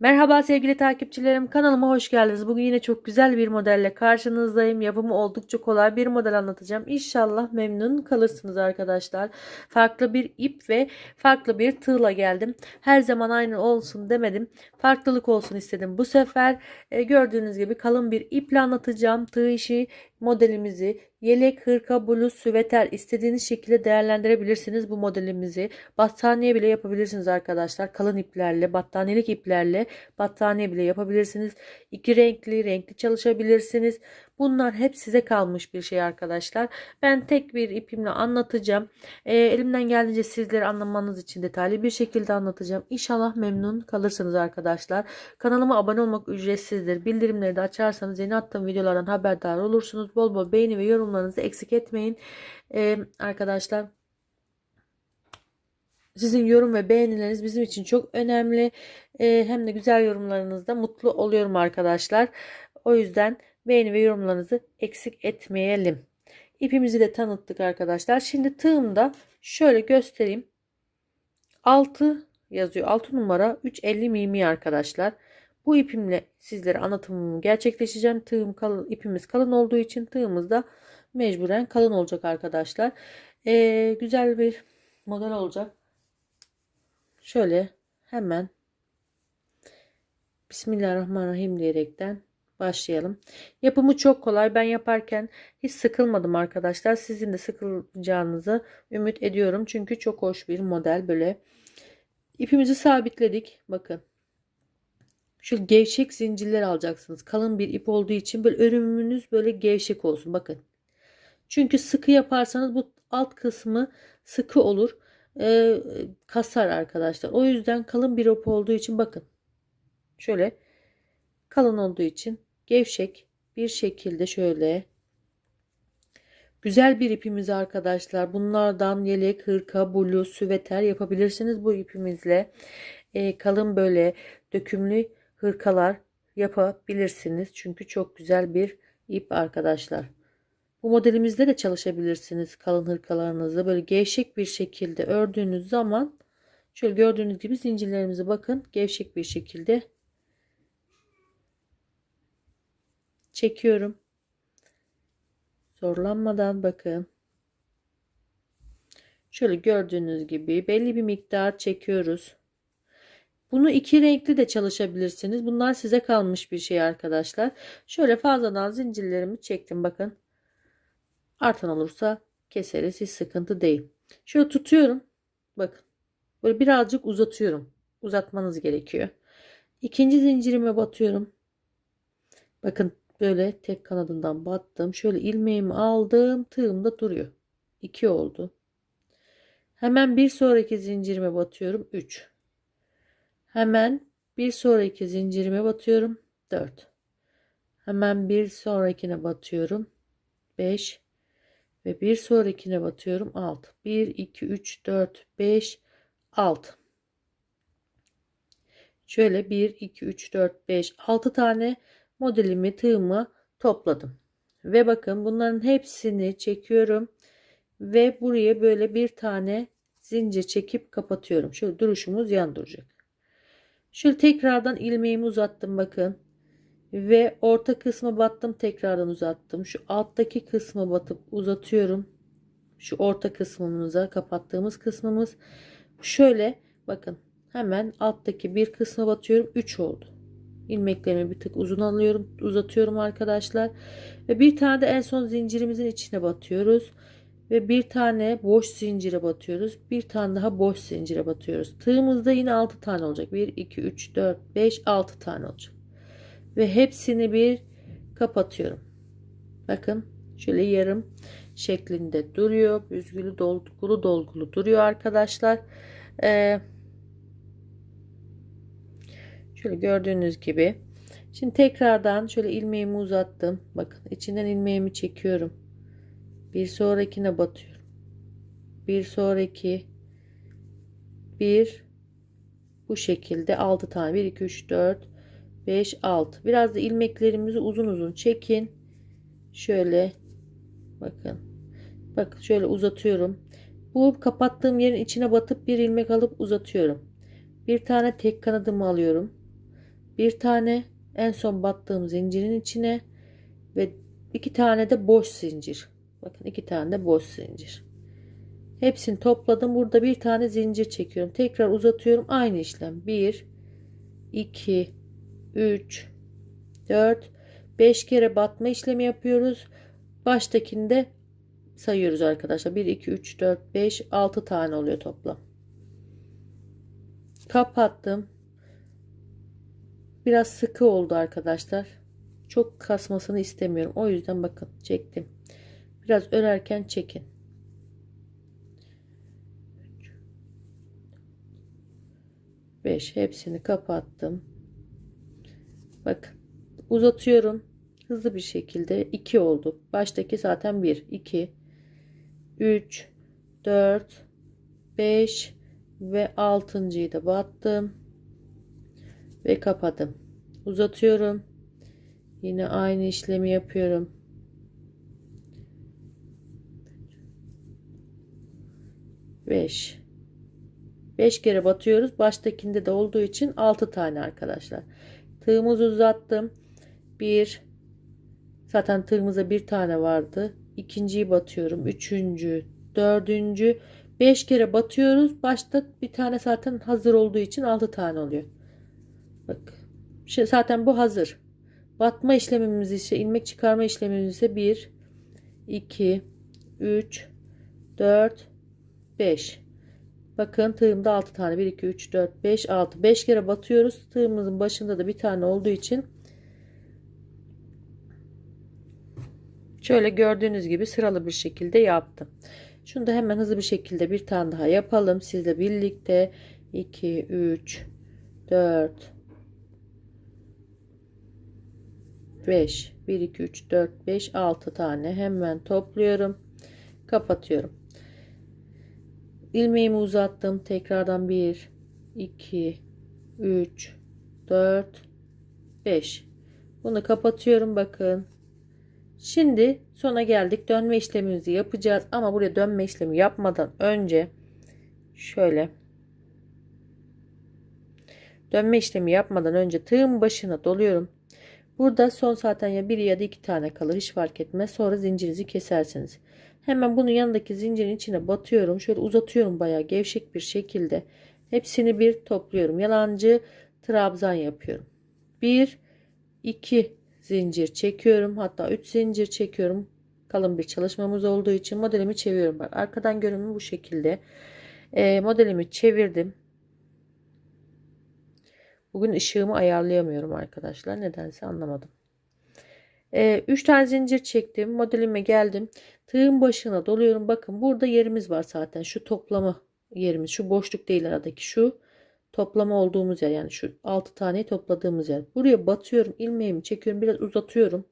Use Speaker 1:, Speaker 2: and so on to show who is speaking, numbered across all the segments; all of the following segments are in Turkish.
Speaker 1: Merhaba sevgili takipçilerim kanalıma hoş geldiniz. Bugün yine çok güzel bir modelle karşınızdayım. Yapımı oldukça kolay bir model anlatacağım. İnşallah memnun kalırsınız arkadaşlar. Farklı bir ip ve farklı bir tığla geldim. Her zaman aynı olsun demedim. Farklılık olsun istedim. Bu sefer e, gördüğünüz gibi kalın bir iple anlatacağım. Tığ işi modelimizi yelek, hırka, bluz, süveter istediğiniz şekilde değerlendirebilirsiniz bu modelimizi. Battaniye bile yapabilirsiniz arkadaşlar. Kalın iplerle, battaniyelik iplerle battaniye bile yapabilirsiniz. İki renkli, renkli çalışabilirsiniz. Bunlar hep size kalmış bir şey arkadaşlar. Ben tek bir ipimle anlatacağım. E, elimden geldiğince sizleri anlamanız için detaylı bir şekilde anlatacağım. İnşallah memnun kalırsınız arkadaşlar. Kanalıma abone olmak ücretsizdir. Bildirimleri de açarsanız yeni attığım videolardan haberdar olursunuz. Bol bol beğeni ve yorumlarınızı eksik etmeyin. E, arkadaşlar sizin yorum ve beğenileriniz bizim için çok önemli. E, hem de güzel yorumlarınızda mutlu oluyorum arkadaşlar. O yüzden beğeni ve yorumlarınızı eksik etmeyelim. İpimizi de tanıttık arkadaşlar. Şimdi tığımda şöyle göstereyim. 6 yazıyor. 6 numara 350 mimi arkadaşlar. Bu ipimle sizlere anlatımımı gerçekleşeceğim. Tığım kalın, ipimiz kalın olduğu için tığımız da mecburen kalın olacak arkadaşlar. Ee, güzel bir model olacak. Şöyle hemen Bismillahirrahmanirrahim diyerekten başlayalım. Yapımı çok kolay. Ben yaparken hiç sıkılmadım arkadaşlar. Sizin de sıkılacağınızı ümit ediyorum. Çünkü çok hoş bir model böyle. İpimizi sabitledik. Bakın. Şu gevşek zincirler alacaksınız. Kalın bir ip olduğu için böyle örümünüz böyle gevşek olsun. Bakın. Çünkü sıkı yaparsanız bu alt kısmı sıkı olur. Ee, kasar arkadaşlar. O yüzden kalın bir ip olduğu için bakın. Şöyle kalın olduğu için gevşek bir şekilde şöyle güzel bir ipimiz arkadaşlar. Bunlardan yelek, hırka, bluz, süveter yapabilirsiniz bu ipimizle. Ee, kalın böyle dökümlü hırkalar yapabilirsiniz. Çünkü çok güzel bir ip arkadaşlar. Bu modelimizde de çalışabilirsiniz kalın hırkalarınızı. Böyle gevşek bir şekilde ördüğünüz zaman şöyle gördüğünüz gibi zincirlerimizi bakın gevşek bir şekilde çekiyorum. Zorlanmadan bakın. Şöyle gördüğünüz gibi belli bir miktar çekiyoruz. Bunu iki renkli de çalışabilirsiniz. Bunlar size kalmış bir şey arkadaşlar. Şöyle fazladan zincirlerimi çektim bakın. Artan olursa keseriz. Hiç sıkıntı değil. Şöyle tutuyorum. Bakın. Böyle birazcık uzatıyorum. Uzatmanız gerekiyor. İkinci zincirime batıyorum. Bakın böyle tek kanadından battım. Şöyle ilmeğimi aldım. Tığımda duruyor. 2 oldu. Hemen bir sonraki zincirime batıyorum. 3. Hemen bir sonraki zincirime batıyorum. 4. Hemen bir sonrakine batıyorum. 5 ve bir sonrakine batıyorum 6. 1 2 3 4 5 6. Şöyle 1 2 3 4 5 6 tane modelimi tığıma topladım. Ve bakın bunların hepsini çekiyorum ve buraya böyle bir tane zincir çekip kapatıyorum. Şöyle duruşumuz yan duracak. Şöyle tekrardan ilmeğimi uzattım bakın. Ve orta kısma battım tekrardan uzattım. Şu alttaki kısma batıp uzatıyorum. Şu orta kısmımıza kapattığımız kısmımız. Şöyle bakın hemen alttaki bir kısma batıyorum. 3 oldu. İlmeklerimi bir tık uzun alıyorum. Uzatıyorum arkadaşlar. Ve bir tane de en son zincirimizin içine batıyoruz. Ve bir tane boş zincire batıyoruz. Bir tane daha boş zincire batıyoruz. Tığımızda yine 6 tane olacak. 1, 2, 3, 4, 5, 6 tane olacak ve hepsini bir kapatıyorum. Bakın şöyle yarım şeklinde duruyor. Büzgülü dolgulu dolgulu duruyor arkadaşlar. Ee, şöyle gördüğünüz gibi. Şimdi tekrardan şöyle ilmeğimi uzattım. Bakın içinden ilmeğimi çekiyorum. Bir sonrakine batıyorum. Bir sonraki. Bir. Bu şekilde 6 tane. 1 2 3 4 5 6 biraz da ilmeklerimizi uzun uzun çekin. Şöyle. Bakın. Bak şöyle uzatıyorum. Bu kapattığım yerin içine batıp bir ilmek alıp uzatıyorum. Bir tane tek kanadımı alıyorum bir tane en son battığım zincirin içine ve iki tane de boş zincir. Bakın iki tane de boş zincir. Hepsini topladım. Burada bir tane zincir çekiyorum. Tekrar uzatıyorum. Aynı işlem. 1 2 3 4 5 kere batma işlemi yapıyoruz. Baştakinde sayıyoruz arkadaşlar. 1 2 3 4 5 6 tane oluyor toplam. Kapattım. Biraz sıkı oldu arkadaşlar. Çok kasmasını istemiyorum. O yüzden bakın çektim. Biraz örerken çekin. 5 hepsini kapattım. Bakın uzatıyorum. Hızlı bir şekilde 2 oldu. Baştaki zaten 1, 2, 3, 4, 5 ve 6.yı da battım. Ve kapadım. Uzatıyorum. Yine aynı işlemi yapıyorum. Beş. 5 kere batıyoruz. Baştakinde de olduğu için 6 tane arkadaşlar. Tığımızı uzattım. 1 Zaten tığımıza bir tane vardı. İkinciyi batıyorum. Üçüncü, dördüncü, 5 kere batıyoruz. Başta bir tane zaten hazır olduğu için 6 tane oluyor. Şimdi zaten bu hazır. Batma işlemimiz ise ilmek çıkarma işlemimiz ise 1 2 3 4 5 Bakın tığımda 6 tane 1 2 3 4 5 6 5 kere batıyoruz. Tığımızın başında da bir tane olduğu için şöyle gördüğünüz gibi sıralı bir şekilde yaptım. Şunu da hemen hızlı bir şekilde bir tane daha yapalım. Sizle birlikte 2 3 4 5 1 2 3 4 5 6 tane hemen topluyorum. Kapatıyorum ilmeğimi uzattım. Tekrardan 1, 2, 3, 4, 5. Bunu kapatıyorum bakın. Şimdi sona geldik. Dönme işlemimizi yapacağız. Ama buraya dönme işlemi yapmadan önce şöyle dönme işlemi yapmadan önce tığın başına doluyorum. Burada son zaten ya bir ya da iki tane kalır hiç fark etmez. Sonra zincirinizi kesersiniz. Hemen bunun yanındaki zincirin içine batıyorum. Şöyle uzatıyorum bayağı gevşek bir şekilde. Hepsini bir topluyorum. Yalancı trabzan yapıyorum. 1 2 zincir çekiyorum. Hatta 3 zincir çekiyorum. Kalın bir çalışmamız olduğu için modelimi çeviriyorum. Bak arkadan görünümü bu şekilde. E, modelimi çevirdim. Bugün ışığımı ayarlayamıyorum arkadaşlar. Nedense anlamadım. 3 e, tane zincir çektim. Modelime geldim. Tığın başına doluyorum. Bakın burada yerimiz var zaten. Şu toplama yerimiz. Şu boşluk değil aradaki şu toplama olduğumuz yer. Yani şu 6 tane topladığımız yer. Buraya batıyorum. ilmeğimi çekiyorum. Biraz uzatıyorum.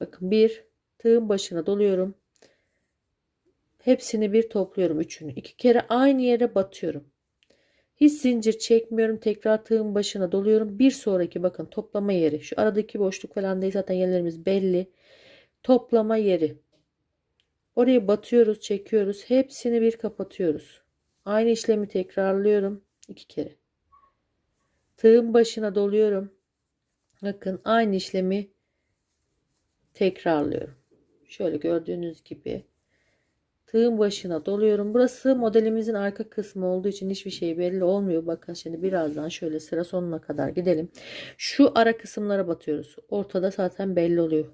Speaker 1: Bakın bir tığın başına doluyorum. Hepsini bir topluyorum. Üçünü. iki kere aynı yere batıyorum. Hiç zincir çekmiyorum. Tekrar tığın başına doluyorum. Bir sonraki bakın toplama yeri. Şu aradaki boşluk falan değil zaten yerlerimiz belli. Toplama yeri. Oraya batıyoruz, çekiyoruz. Hepsini bir kapatıyoruz. Aynı işlemi tekrarlıyorum. iki kere. Tığın başına doluyorum. Bakın aynı işlemi tekrarlıyorum. Şöyle gördüğünüz gibi tığın başına doluyorum. Burası modelimizin arka kısmı olduğu için hiçbir şey belli olmuyor. Bakın şimdi birazdan şöyle sıra sonuna kadar gidelim. Şu ara kısımlara batıyoruz. Ortada zaten belli oluyor.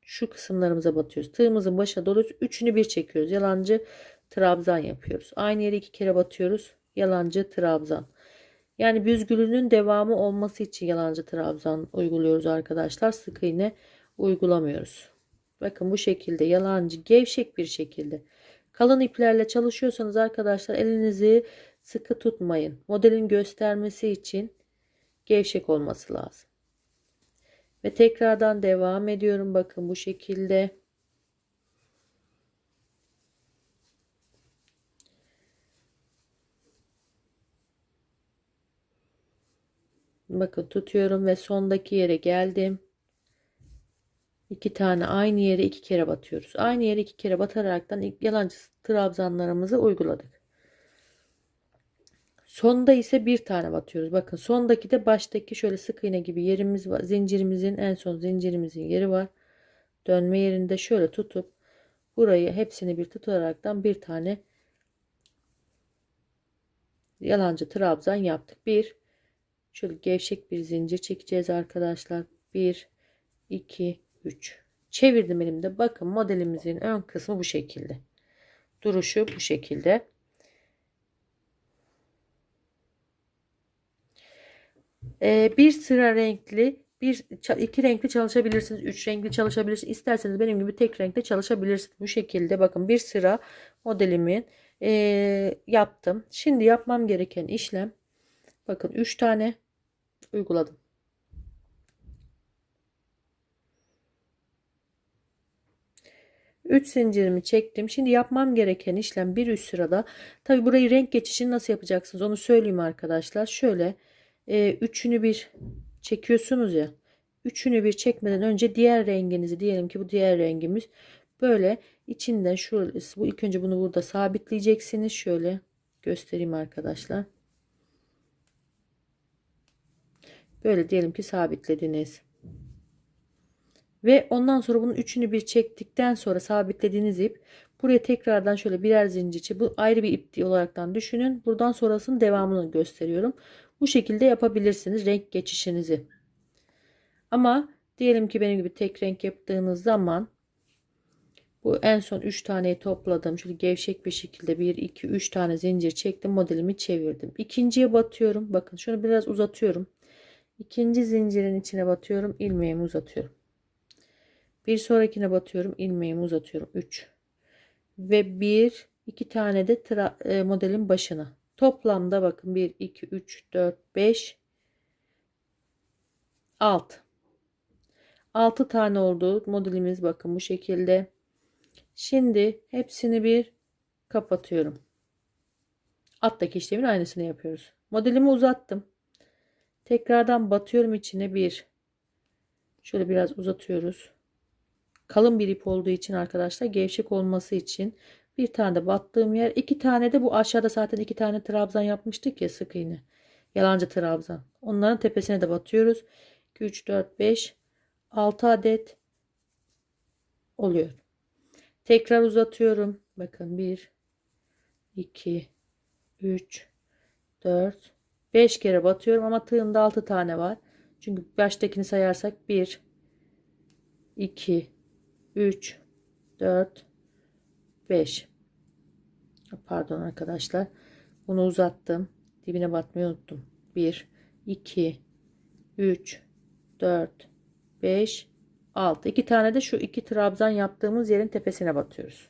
Speaker 1: Şu kısımlarımıza batıyoruz. Tığımızın başına doluyoruz. Üçünü bir çekiyoruz. Yalancı trabzan yapıyoruz. Aynı yere iki kere batıyoruz. Yalancı trabzan. Yani büzgülünün devamı olması için yalancı trabzan uyguluyoruz arkadaşlar. Sık iğne uygulamıyoruz. Bakın bu şekilde yalancı gevşek bir şekilde Kalın iplerle çalışıyorsanız arkadaşlar elinizi sıkı tutmayın. Modelin göstermesi için gevşek olması lazım. Ve tekrardan devam ediyorum. Bakın bu şekilde. Bakın tutuyorum ve sondaki yere geldim iki tane aynı yere iki kere batıyoruz. Aynı yere iki kere bataraktan ilk yalancı trabzanlarımızı uyguladık. Sonda ise bir tane batıyoruz. Bakın sondaki de baştaki şöyle sık iğne gibi yerimiz var. Zincirimizin en son zincirimizin yeri var. Dönme yerinde şöyle tutup burayı hepsini bir tutaraktan bir tane yalancı trabzan yaptık. Bir şöyle gevşek bir zincir çekeceğiz arkadaşlar. 1 2 3 çevirdim elimde. Bakın modelimizin ön kısmı bu şekilde. Duruşu bu şekilde. Ee, bir sıra renkli bir iki renkli çalışabilirsiniz. Üç renkli çalışabilirsiniz. İsterseniz benim gibi tek renkte çalışabilirsiniz. Bu şekilde bakın bir sıra modelimi e, yaptım. Şimdi yapmam gereken işlem bakın 3 tane uyguladım. Üç zincirimi çektim. Şimdi yapmam gereken işlem bir üst sırada. Tabi burayı renk geçişini nasıl yapacaksınız onu söyleyeyim arkadaşlar. Şöyle e, üçünü bir çekiyorsunuz ya. Üçünü bir çekmeden önce diğer renginizi diyelim ki bu diğer rengimiz böyle içinden şu bu ilk önce bunu burada sabitleyeceksiniz. Şöyle göstereyim arkadaşlar. Böyle diyelim ki sabitlediniz. Ve ondan sonra bunun üçünü bir çektikten sonra sabitlediğiniz ip buraya tekrardan şöyle birer zincir bu ayrı bir ip olaraktan düşünün. Buradan sonrasının devamını gösteriyorum. Bu şekilde yapabilirsiniz renk geçişinizi. Ama diyelim ki benim gibi tek renk yaptığınız zaman bu en son 3 taneyi topladım. Şöyle gevşek bir şekilde 1 2 3 tane zincir çektim. Modelimi çevirdim. İkinciye batıyorum. Bakın şunu biraz uzatıyorum. İkinci zincirin içine batıyorum. ilmeğimi uzatıyorum. Bir sonrakine batıyorum. ilmeğimi uzatıyorum. 3 ve 1 2 tane de tra, e, modelin başına. Toplamda bakın 1 2 3 4 5 6 6 tane oldu modelimiz bakın bu şekilde. Şimdi hepsini bir kapatıyorum. Alttaki işlemin aynısını yapıyoruz. Modelimi uzattım. Tekrardan batıyorum içine bir. Şöyle biraz uzatıyoruz. Kalın bir ip olduğu için arkadaşlar gevşek olması için bir tane de battığım yer. iki tane de bu aşağıda zaten iki tane trabzan yapmıştık ya sık iğne. Yalancı trabzan. Onların tepesine de batıyoruz. 2, 3, 4, 5, 6 adet oluyor. Tekrar uzatıyorum. Bakın 1, 2, 3, 4, 5 kere batıyorum ama tığımda 6 tane var. Çünkü baştakini sayarsak 1, 2, 3, 4, 5. Pardon arkadaşlar. Bunu uzattım. Dibine batmayı unuttum. 1, 2, 3, 4, 5, 6. 2 tane de şu iki trabzan yaptığımız yerin tepesine batıyoruz.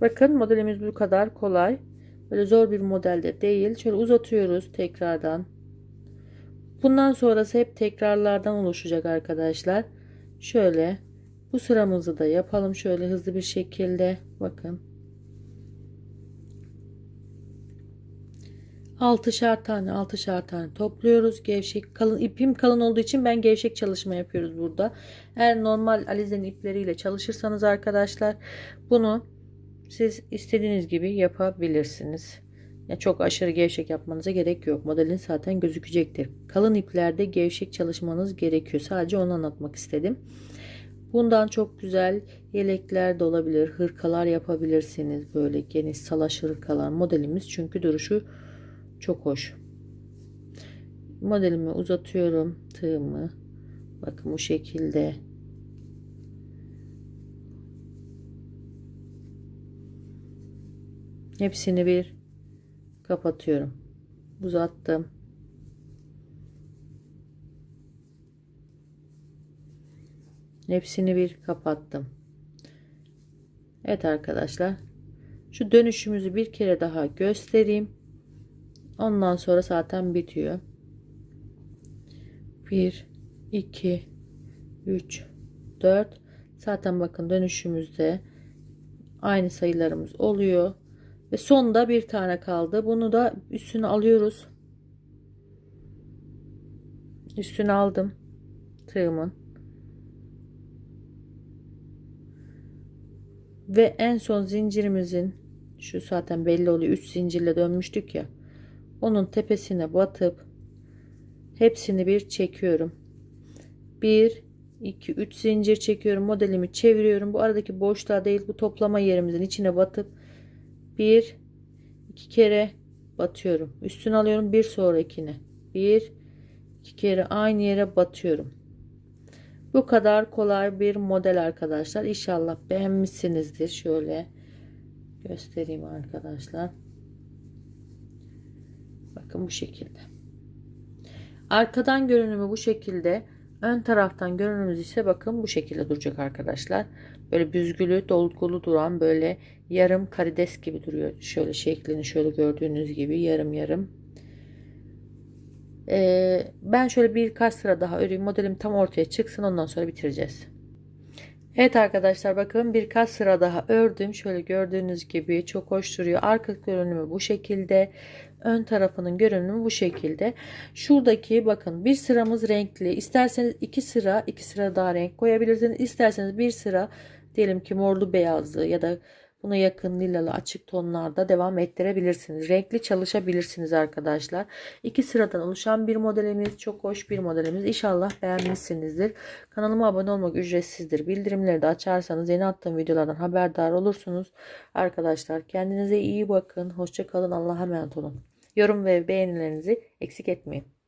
Speaker 1: Bakın modelimiz bu kadar kolay. Böyle zor bir modelde değil. Şöyle uzatıyoruz tekrardan. Bundan sonrası hep tekrarlardan oluşacak arkadaşlar. Şöyle bu sıramızı da yapalım şöyle hızlı bir şekilde. Bakın. 6'şar tane 6'şar tane topluyoruz. Gevşek kalın ipim kalın olduğu için ben gevşek çalışma yapıyoruz burada. Eğer normal alizenin ipleriyle çalışırsanız arkadaşlar bunu siz istediğiniz gibi yapabilirsiniz. Ya çok aşırı gevşek yapmanıza gerek yok. Modelin zaten gözükecektir. Kalın iplerde gevşek çalışmanız gerekiyor. Sadece onu anlatmak istedim. Bundan çok güzel yelekler de olabilir. Hırkalar yapabilirsiniz. Böyle geniş salaş hırkalar modelimiz. Çünkü duruşu çok hoş. Modelimi uzatıyorum. Tığımı. Bakın bu şekilde. Hepsini bir kapatıyorum. Uzattım. Hepsini bir kapattım. Evet arkadaşlar. Şu dönüşümüzü bir kere daha göstereyim. Ondan sonra zaten bitiyor. 1 2 3 4 zaten bakın dönüşümüzde aynı sayılarımız oluyor. Ve sonda bir tane kaldı. Bunu da üstüne alıyoruz. Üstüne aldım. Tığımın. Ve en son zincirimizin şu zaten belli oluyor 3 zincirle dönmüştük ya. Onun tepesine batıp hepsini bir çekiyorum. 1 2 3 zincir çekiyorum. Modelimi çeviriyorum. Bu aradaki boşluğa değil bu toplama yerimizin içine batıp 1 2 kere batıyorum. Üstüne alıyorum bir sonrakine. 1 2 kere aynı yere batıyorum. Bu kadar kolay bir model arkadaşlar. İnşallah beğenmişsinizdir. Şöyle göstereyim arkadaşlar. Bakın bu şekilde. Arkadan görünümü bu şekilde. Ön taraftan görünümümüz ise bakın bu şekilde duracak arkadaşlar. Böyle büzgülü, dolgulu duran böyle yarım karides gibi duruyor. Şöyle şeklini şöyle gördüğünüz gibi yarım yarım. Ee, ben şöyle birkaç sıra daha öreyim. Modelim tam ortaya çıksın. Ondan sonra bitireceğiz. Evet arkadaşlar bakın birkaç sıra daha ördüm. Şöyle gördüğünüz gibi çok hoş duruyor. Arka görünümü bu şekilde. Ön tarafının görünümü bu şekilde. Şuradaki bakın bir sıramız renkli. İsterseniz iki sıra iki sıra daha renk koyabilirsiniz. İsterseniz bir sıra diyelim ki morlu beyazlı ya da buna yakın lilalı açık tonlarda devam ettirebilirsiniz. Renkli çalışabilirsiniz arkadaşlar. İki sıradan oluşan bir modelimiz. Çok hoş bir modelimiz. İnşallah beğenmişsinizdir. Kanalıma abone olmak ücretsizdir. Bildirimleri de açarsanız yeni attığım videolardan haberdar olursunuz. Arkadaşlar kendinize iyi bakın. Hoşça kalın. Allah'a emanet olun. Yorum ve beğenilerinizi eksik etmeyin.